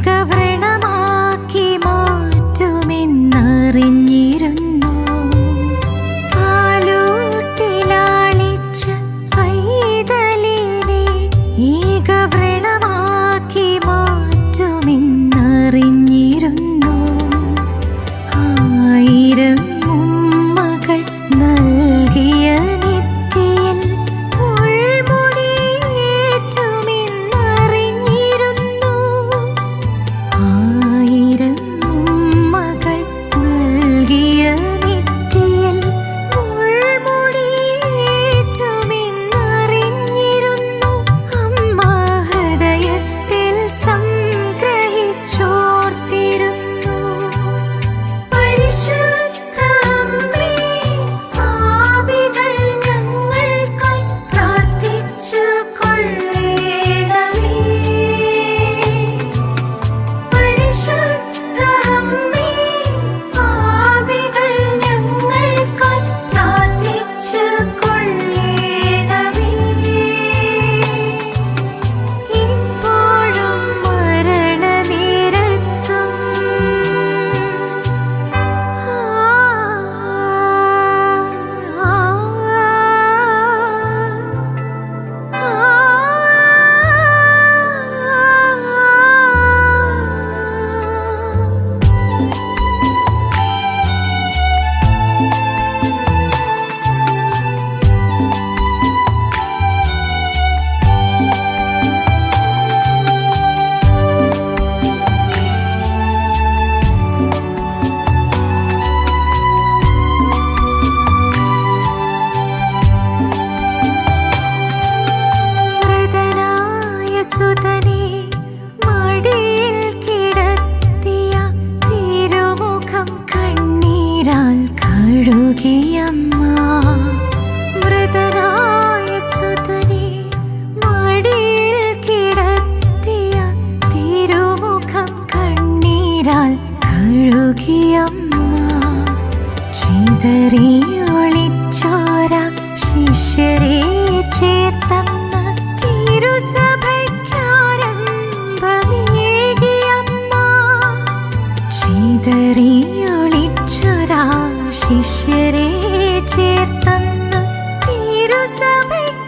think of it. ചേർത്തന്നു തിരുസഭയ്ക്ക്